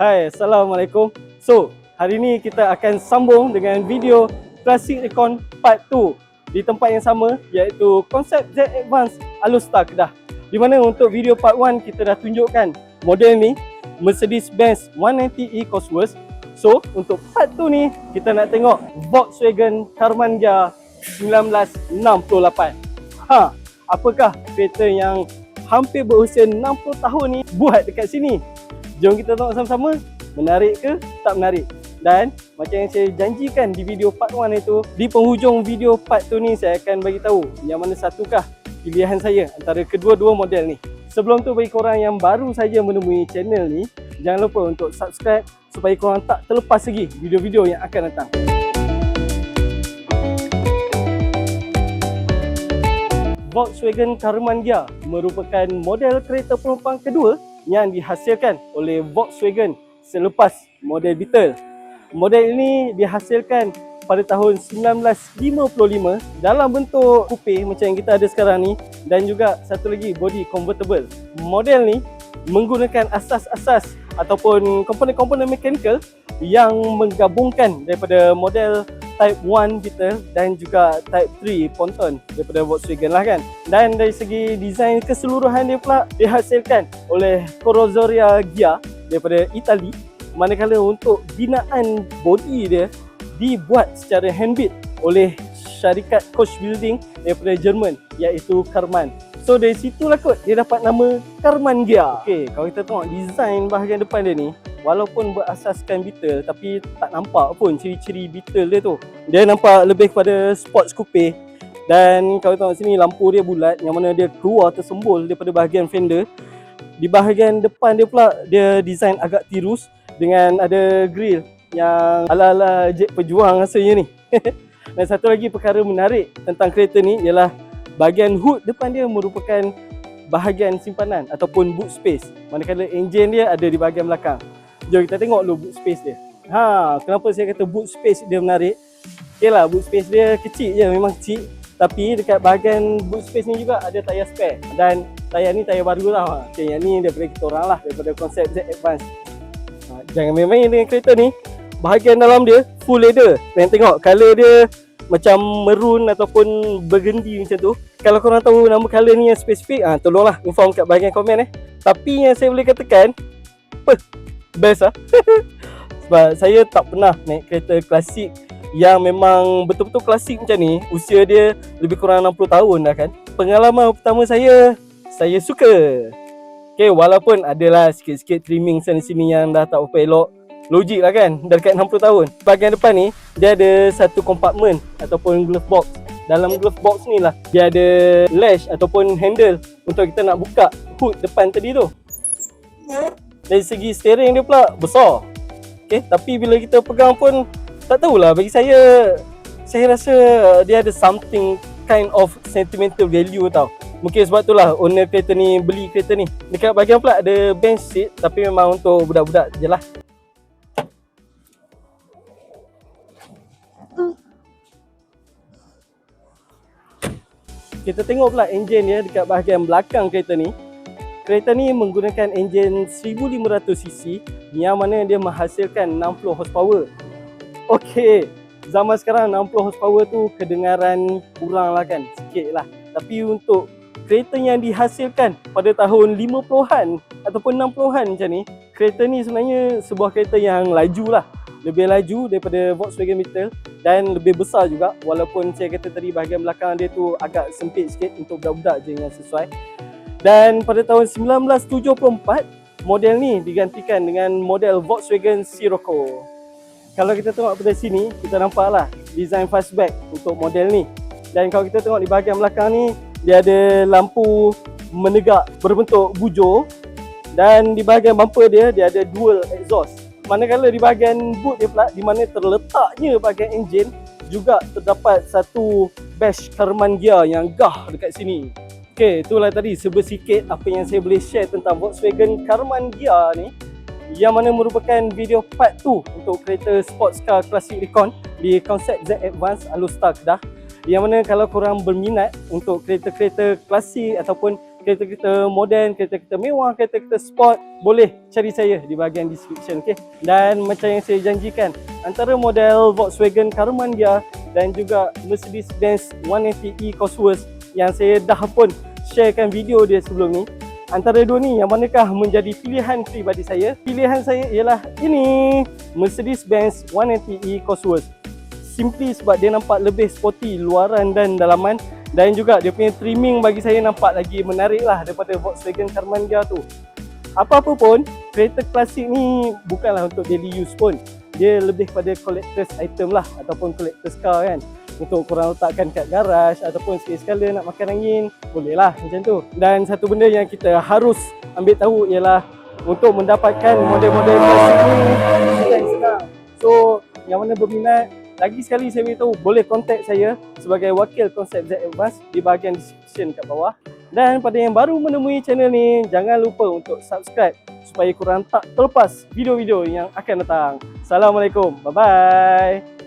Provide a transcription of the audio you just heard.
Hai, Assalamualaikum. So, hari ni kita akan sambung dengan video Classic Recon Part 2 di tempat yang sama iaitu konsep Z Advance Alustar Kedah. Di mana untuk video Part 1 kita dah tunjukkan model ni Mercedes-Benz 190e Cosworth. So, untuk Part 2 ni kita nak tengok Volkswagen Karmann Gia 1968. Ha, apakah kereta yang hampir berusia 60 tahun ni buat dekat sini? Jom kita tengok sama-sama menarik ke tak menarik. Dan macam yang saya janjikan di video part 1 itu, di penghujung video part 2 ni saya akan bagi tahu yang mana satukah pilihan saya antara kedua-dua model ni. Sebelum tu bagi korang yang baru saja menemui channel ni, jangan lupa untuk subscribe supaya korang tak terlepas lagi video-video yang akan datang. Volkswagen Karmann Gia merupakan model kereta penumpang kedua yang dihasilkan oleh Volkswagen selepas model Beetle. Model ini dihasilkan pada tahun 1955 dalam bentuk coupe macam yang kita ada sekarang ni dan juga satu lagi body convertible. Model ni menggunakan asas-asas ataupun komponen-komponen mechanical yang menggabungkan daripada model Type 1 Beetle dan juga Type 3 Ponton daripada Volkswagen lah kan. Dan dari segi desain keseluruhan dia pula dihasilkan oleh Corozzoria Gia daripada Itali. Manakala untuk binaan body dia dibuat secara handmade oleh syarikat coach building daripada Jerman iaitu Karmann. So dari situlah kot dia dapat nama Karmann Gia. Okey, kalau kita tengok desain bahagian depan dia ni, walaupun berasaskan Beetle tapi tak nampak pun ciri-ciri Beetle dia tu. Dia nampak lebih kepada sports coupe dan kalau tengok sini lampu dia bulat yang mana dia keluar tersembul daripada bahagian fender. Di bahagian depan dia pula dia design agak tirus dengan ada grill yang ala-ala jet pejuang rasanya ni. dan satu lagi perkara menarik tentang kereta ni ialah bahagian hood depan dia merupakan bahagian simpanan ataupun boot space. Manakala enjin dia ada di bahagian belakang. Jom kita tengok dulu boot space dia. Ha, kenapa saya kata boot space dia menarik? Okey lah, boot space dia kecil je, memang kecil. Tapi dekat bahagian boot space ni juga ada tayar spare. Dan tayar ni tayar baru lah. Okay, yang ni daripada kita orang lah, daripada konsep Z Advance. Ha, jangan main-main dengan kereta ni. Bahagian dalam dia full leather. Dan tengok, colour dia macam maroon ataupun burgundy macam tu. Kalau korang tahu nama colour ni yang spesifik, ha, tolonglah inform kat bahagian komen eh. Tapi yang saya boleh katakan, best lah Sebab saya tak pernah naik kereta klasik yang memang betul-betul klasik macam ni Usia dia lebih kurang 60 tahun dah kan. Pengalaman pertama saya, saya suka. Okay, walaupun adalah sikit-sikit trimming sana sini yang dah tak apa elok Logik lah kan, dah dekat 60 tahun. Bahagian depan ni, dia ada satu kompartmen ataupun glove box. Dalam glove box ni lah dia ada lash ataupun handle untuk kita nak buka hood depan tadi tu. Dari segi steering dia pula besar. Okay, tapi bila kita pegang pun tak tahulah bagi saya saya rasa dia ada something kind of sentimental value tau. Mungkin sebab itulah owner kereta ni beli kereta ni. Dekat bahagian pula ada bench seat tapi memang untuk budak-budak je lah. Kita tengok pula enjin dia dekat bahagian belakang kereta ni Kereta ni menggunakan enjin 1500cc yang mana dia menghasilkan 60 horsepower. Okey, zaman sekarang 60 horsepower tu kedengaran kurang lah kan, sikit lah. Tapi untuk kereta yang dihasilkan pada tahun 50-an ataupun 60-an macam ni, kereta ni sebenarnya sebuah kereta yang laju lah. Lebih laju daripada Volkswagen Beetle dan lebih besar juga walaupun saya kata tadi bahagian belakang dia tu agak sempit sikit untuk budak-budak je yang sesuai. Dan pada tahun 1974, model ni digantikan dengan model Volkswagen Sirocco. Kalau kita tengok pada sini, kita nampaklah design fastback untuk model ni. Dan kalau kita tengok di bahagian belakang ni, dia ada lampu menegak berbentuk bujur dan di bahagian bumper dia, dia ada dual exhaust. Manakala di bahagian boot dia pula, di mana terletaknya bahagian enjin, juga terdapat satu bash Karmann gear yang gah dekat sini. Okey, itulah tadi sebesikit apa yang saya boleh share tentang Volkswagen Karmann Gia ni yang mana merupakan video part 2 untuk kereta sports car Classic Recon di konsep Z Advance Alustar Kedah yang mana kalau korang berminat untuk kereta-kereta klasik ataupun kereta-kereta moden, kereta-kereta mewah, kereta-kereta sport, boleh cari saya di bahagian description okey. Dan macam yang saya janjikan, antara model Volkswagen Karman Gia dan juga Mercedes-Benz 180e Cosworth yang saya dah pun sharekan video dia sebelum ni Antara dua ni yang manakah menjadi pilihan peribadi saya? Pilihan saya ialah ini Mercedes-Benz 180e Cosworth. Simply sebab dia nampak lebih sporty luaran dan dalaman dan juga dia punya trimming bagi saya nampak lagi menarik lah daripada Volkswagen Karman Gia tu. Apa-apa pun, kereta klasik ni bukanlah untuk daily use pun. Dia lebih pada collector's item lah ataupun collector's car kan untuk korang letakkan kat garaj ataupun sekali-sekala nak makan angin boleh lah macam tu. Dan satu benda yang kita harus ambil tahu ialah untuk mendapatkan model-model klasik ni so yang mana berminat lagi sekali saya beritahu boleh contact saya sebagai wakil konsep Z Advance di bahagian description kat bawah. Dan pada yang baru menemui channel ni jangan lupa untuk subscribe supaya korang tak terlepas video-video yang akan datang. Assalamualaikum. Bye bye